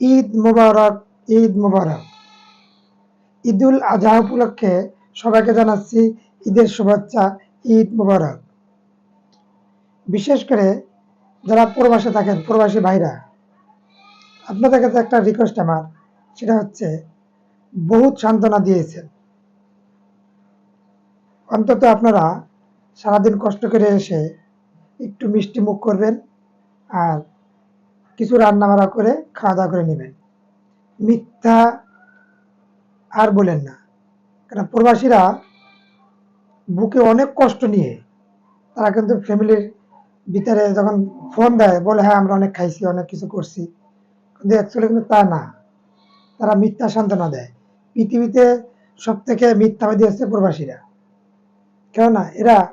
ঈদ মোবারক ঈদ মোবারক। ঈদুল আজহা উপলক্ষে সবাইকে জানাচ্ছি ঈদের শুভেচ্ছা, ঈদ মোবারক। বিশেষ করে যারা প্রবাসে থাকেন, প্রবাসী ভাইরা, আপনাদের কাছে একটা রিকোয়েস্ট আমার, সেটা হচ্ছে, বহুত সান্ত্বনা দিয়েছেন। অন্তত আপনারা সারাদিন কষ্ট করে এসে একটু মিষ্টি মুখ করবেন, আর কিছু রান্না বান্না করে খাওয়া দাওয়া করে নেবেন। মিথ্যা আর বলেন না। কারণ প্রবাসীরা বুকে অনেক কষ্ট নিয়ে তারা কিন্তু ফ্যামিলির ভিতরে যখন ফোন দেয়, বলে হ্যাঁ আমরা অনেক খাইছি, অনেক কিছু করছি। কিন্তু অ্যাকচুয়ালি কিন্তু তা না। তারা মিথ্যা সান্ত্বনা দেয়। পৃথিবীতে সব থেকে মিথ্যাবাদী হচ্ছে প্রবাসীরা। কেননা এরা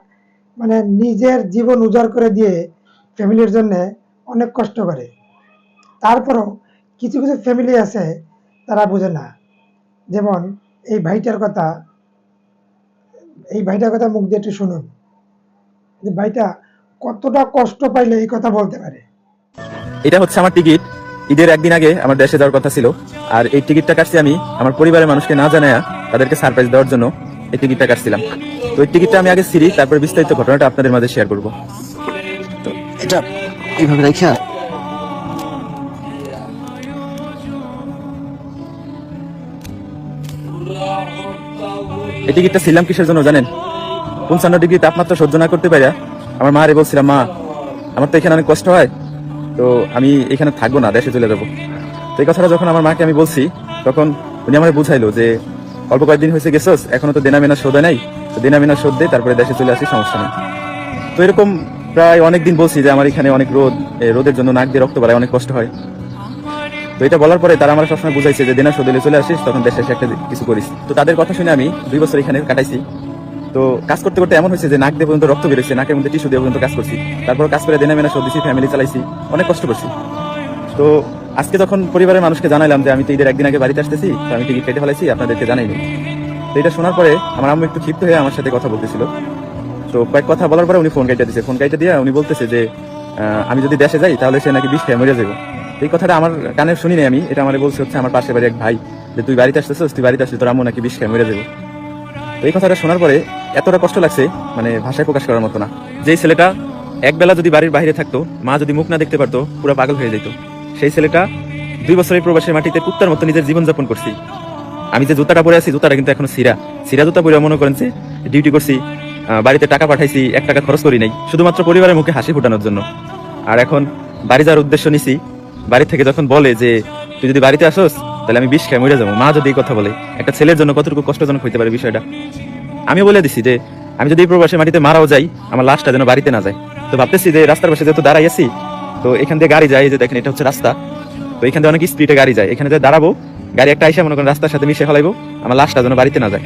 মানে নিজের জীবন উজাড় করে দিয়ে ফ্যামিলির জন্য অনেক কষ্ট করে। তারপরও কিছু কিছু ফ্যামিলি আছে তারা বোঝে না। যেমন এই ভাইটার কথা এই ভাইটার কথা মুখ দিয়ে একটু শুনুন। যে ভাইটা কতটা কষ্ট পাইলে এই কথা বলতে পারে। এটা হচ্ছে আমার টিকিট ঈদের একদিন আগে আমার দেশে যাওয়ার কথা ছিল। আর এই টিকিটটা কাটছি আমি আমার পরিবারের মানুষকে না জানায়া তাদেরকে সারপ্রাইজ দেওয়ার জন্য এই টিকিটটা কাটছিলাম। তো এই টিকিটটা আমি আগে সিরি তারপর বিস্তারিত ঘটনাটা আপনাদের মাঝে শেয়ার করব। এটা এইভাবে রাখা এই টিকিটটা ছিলাম কিসের জন্য জানেন? পঞ্চান্ন ডিগ্রি তাপমাত্রা সহ্য না করতে পারে আমার মা রে বলছিলাম, মা, আমার তো এখানে অনেক কষ্ট হয়, তো আমি এখানে থাকব না, দেশে চলে যাব। তো এই কথাটা যখন আমার মাকে আমি বলছি, তখন উনি আমার বুঝাইলো যে, অল্প কয়েকদিন হয়েছে গেছোস, এখনও তো দেনা মেনা শোধ নাই, তো দেনা মেনা শোধ দে, তারপরে দেশে চলে আসি সমস্যা নেই। তো এরকম প্রায় অনেকদিন বলছি যে, আমার এখানে অনেক রোদ রোদের জন্য নাক দিয়ে রক্ত বাড়ায় অনেক কষ্ট হয়। তো এটা বলার পরে তারা আমার সবসময় বুঝাইছে যে দেনা হলে চলে আসিস, তখন দেশে এসে একটা কিছু করিস। তো তাদের কথা শুনে আমি দুই বছর এখানে কাটাইছি। তো কাজ করতে করতে এমন হয়েছে যে নাক দিয়ে পর্যন্ত রক্ত বেরোচ্ছে নাকের মধ্যে টিস্যু দিয়ে পর্যন্ত কাজ করছি। তারপর কাজ করে দেনা মেনা শোধ দিছি ফ্যামিলি চালাইছি। অনেক কষ্ট করছি। তো আজকে যখন পরিবারের মানুষকে জানাইলাম যে আমি তো ঈদের একদিন আগে বাড়িতে আসতেছি, তো আমি টিকিট কেটে ফেলাইছি, আপনাদেরকে জানাইনি। তো এটা শোনার পরে আমার আম্মু একটু ক্ষিপ্ত হয়ে আমার সাথে কথা বলতেছিল। তো কয়েক কথা বলার পরে উনি ফোন কাইটা দিছে ফোন কাইটা দিয়ে উনি বলতেছে যে আমি যদি দেশে যাই তাহলে সে নাকি বিষ খেয়ে মরে যাব এই কথাটা আমার কানে শুনি নাই আমি। এটা আমার বলছে হচ্ছে আমার পাশে বাড়ি এক ভাই যে, তুই বাড়িতে আসতেছিস, তুই বাড়িতে আসছিস তোর আম্মু নাকি বিষ খেয়ে মরে যাব। এই কথাটা শোনার পরে এতটা কষ্ট লাগছে মানে ভাষায় প্রকাশ করার মতো না। যেই ছেলেটা একবেলা যদি বাড়ির বাইরে থাকতো, মা যদি মুখ না দেখতে পারতো, পুরো পাগল হয়ে যেত। সেই ছেলেটা দুই বছরের প্রবাসের মাটিতে কুত্তার মতো নিজের জীবনযাপন করছি। আমি যে জুতাটা পরে আছি, জুতাটা কিন্তু এখনও সিরা। সিরা জুতা পরে মনে করেন যে, ডিউটি করছি বাড়িতে টাকা পাঠাইছি, এক টাকা খরচ করি নাই, শুধুমাত্র পরিবারের মুখে হাসি ফোটানোর জন্য। আর এখন বাড়ি যাওয়ার উদ্দেশ্য নিছি বাড়ি থেকে যখন বলে যে, তুই যদি বাড়িতে আসোস, তাহলে আমি বিষ খেয়ে মরে যাব। মা যদি এই কথা বলে, একটা ছেলের জন্য কতটুকু কষ্টজনক হইতে পারে বিষয়টা? আমি বলে দিছি যে, আমি যদি এই প্রবাসের মাটিতে মারাও যাই, আমার লাশটা যেন বাড়িতে না যায়। তো ভাবতেছি যে, রাস্তার পাশে যেহেতু দাঁড়াই আছি, তো এখান দিয়ে গাড়ি যায় যে দেখেন, এটা হচ্ছে রাস্তা। তো এখান থেকে অনেক স্পিডে গাড়ি যায়। এখানে যে দাঁড়াবো, গাড়ি একটা আইসা মনে করেন রাস্তার সাথে মিশে ফেলাইবো আমার লাশটা যেন বাড়িতে না যায়।